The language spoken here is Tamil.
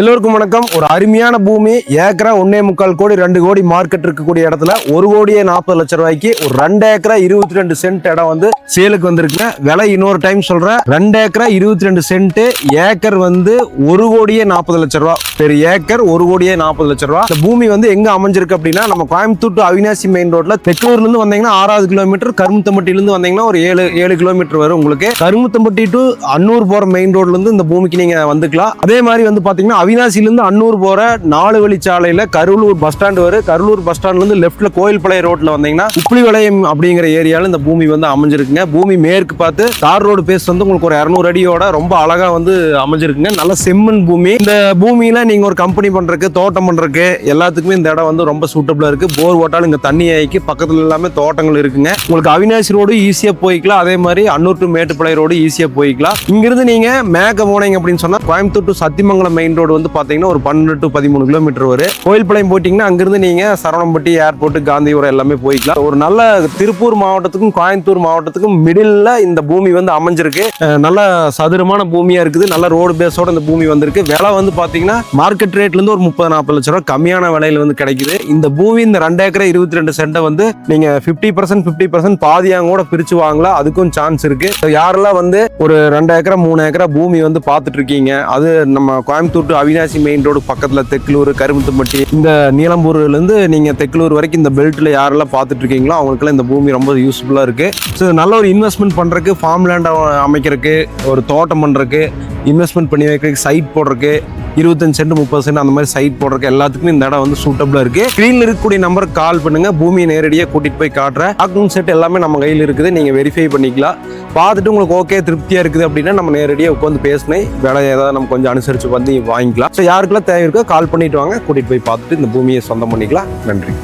எல்லோருக்கும் வணக்கம். ஒரு அருமையான பூமி ஏக்கரா ஒன்னே முக்கால் கோடி ரெண்டு கோடி மார்க்கெட் இருக்கக்கூடிய இடத்துல ஒரு கோடியே நாற்பது லட்சம் ரூபாய்க்கு ஒரு ரெண்டு ஏக்கரா இருபத்தி ரெண்டு சென்ட் இடம் வந்து சேலுக்கு வந்திருக்கு விலை இன்னொரு டைம் சொல்றேன். ரெண்டு ஏக்கரா இருபத்தி ரெண்டு சென்ட் ஏக்கர் வந்து ஒரு கோடியே நாற்பது லட்சம் ரூபா. பெரு ஏக்கர் ஒரு கோடியே நாற்பது லட்சம் ரூபா. இந்த பூமி வந்து எங்க அமைஞ்சிருக்கு அப்படின்னா நம்ம கோயம்புத்தூர் டு அவினாசி மெயின் ரோட்ல தெற்கூர்ல இருந்து வந்தீங்கன்னா ஆறாவது கிலோமீட்டர் கருமுத்தம்பட்டியில இருந்து வந்தீங்கன்னா ஒரு ஏழு ஏழு கிலோமீட்டர் வரும் உங்களுக்கு. கருமுத்தம்பட்டி டு அன்னூர் போற மெயின் ரோட்ல இருந்து இந்த பூமிக்கு நீங்க வந்துக்கலாம். அதே மாதிரி வந்து பாத்தீங்கன்னா அவினாசிலேருந்து அன்னூர் போகிற நாலு வழிச்சாலையில் கருளூர் பஸ் ஸ்டாண்டு வரும் கருளூர் பஸ் ஸ்டாண்ட்லேருந்து லெஃப்ட்டில் லெஃப்ட்ல கோயில்பாளைய வந்தீங்கன்னா உப்புளி வளையம் அப்படிங்கிற ஏரியாவில் இந்த பூமி வந்து அமைஞ்சிருக்குங்க. பூமி மேற்கு பார்த்து தார் ரோடு பேஸ் வந்து உங்களுக்கு ஒரு இரநூறு அடியோட ரொம்ப அழகாக வந்து அமைஞ்சிருக்குங்க. நல்ல செம்மண் பூமி. இந்த பூமியில் நீங்கள் ஒரு கம்பெனி பண்ணுறக்கு தோட்டம் பண்ணுறக்கு எல்லாத்துக்குமே இந்த இடம் வந்து ரொம்ப சூட்டபிளாக இருக்குது போர் ஓட்டாலும் இங்கே தண்ணி ஆகிக்கு பக்கத்தில் எல்லாமே தோட்டங்கள் இருக்குங்க. உங்களுக்கு அவினாசி ரோடு ஈஸியாக போய்க்கலாம். அதே மாதிரி அன்னூர் டு மேட்டுப்பாளைய ரோடு ஈஸியாக போய்க்கலாம். இங்கிருந்து நீங்கள் மேக்க போனீங்க அப்படின்னு சொன்னால் Coimbatore to Sathyamangalam main road வந்து பார்த்தீங்கன்னா ஒரு பன்னெண்டு டு பதிமூணு கிலோமீட்டர் வரும் கோயில்பாளையம் போயிட்டீங்கன்னா அங்கிருந்து நீங்கள் சரவணம்பட்டி ஏர்போர்ட் காந்திபுரம் எல்லாமே போய்க்கலாம். ஒரு நல்ல திருப்பூர் மாவட்டத்துக்கும் கோயம்புத்தூர் மாவட்டத்துக்கும் மிடில்ல இந்த பூமி வந்து அமைஞ்சிருக்கு. நல்ல சதுரமான பூமியாக இருக்குது. நல்ல ரோடு பேஸோட இந்த பூமி வந்திருக்கு. விலை வந்து பார்த்தீங்கன்னா மார்க்கெட் ரேட்லேருந்து ஒரு முப்பது நாற்பது லட்ச ரூபா கம்மியான விலையில் வந்து கிடைக்குது. இந்த பூமி இந்த ரெண்டு ஏக்கரை இருபத்தி ரெண்டு சென்ட்டை வந்து நீங்கள் ஃபிஃப்டி பர்சன்ட் ஃபிஃப்டி பர்சன்ட் பாதியாக கூட பிரிச்சு வாங்கலாம். அதுக்கும் சான்ஸ் இருக்குது யாரெல்லாம் வந்து ஒரு ரெண்டு ஏக்கரை மூணு ஏக்கரா பூமி வந்து பார்த்துட்டு இருக்கீங்க அது நம்ம Coimbatore to Avinashi main road பக்கத்தில் தெற்குலூர் கருமுத்தம்பட்டி இந்த நீலம்பூர்லேருந்து நீங்கள் நீங்க வரைக்கும் இந்த பெல்ட்டில் யாரெல்லாம் பார்த்துட்டு இருக்கீங்களோ அவங்களுக்குலாம் இந்த பூமி ரொம்ப யூஸ்ஃபுல்லாக இருக்குது ஸோ நல்ல ஒரு இன்வெஸ்ட்மெண்ட் பண்ணுறக்கு ஃபார்ம் லேண்டை அமைக்கிறதுக்கு ஒரு தோட்டம் பண்ணுறக்கு இன்வெஸ்ட்மெண்ட் பண்ணி வைக்கிறதுக்கு சைட் போடுறதுக்கு இருபத்தஞ்சு சென்ட் முப்பது சென்ட் அந்த மாதிரி சைட் போடுறதுக்கு எல்லாத்துக்குமே இந்த இடம் வந்து சூட்டபிளா இருக்கு. ஸ்க்ரீன்ல இருக்கக்கூடிய நம்பருக்கு கால் பண்ணுங்க. பூமியை நேரடியாக கூட்டிட்டு போய் காட்டுறேன் டாக்குமெண்ட் செட் எல்லாமே நம்ம கையில் இருக்குது. நீங்க வெரிஃபை பண்ணிக்கலாம். பார்த்துட்டு உங்களுக்கு ஓகே திருப்தியா இருக்குது அப்படின்னா நம்ம நேரடியாக உட்காந்து பேசினேன் விலை ஏதாவது நம்ம கொஞ்சம் அனுசரிச்சு வந்து வாங்கிக்கலாம். ஸோ யாருக்கெல்லாம் தேவை இருக்கோ கால் பண்ணிட்டு வாங்க. கூட்டிட்டு போய் பார்த்துட்டு இந்த பூமியை சொந்தம் பண்ணிக்கலாம். நன்றி.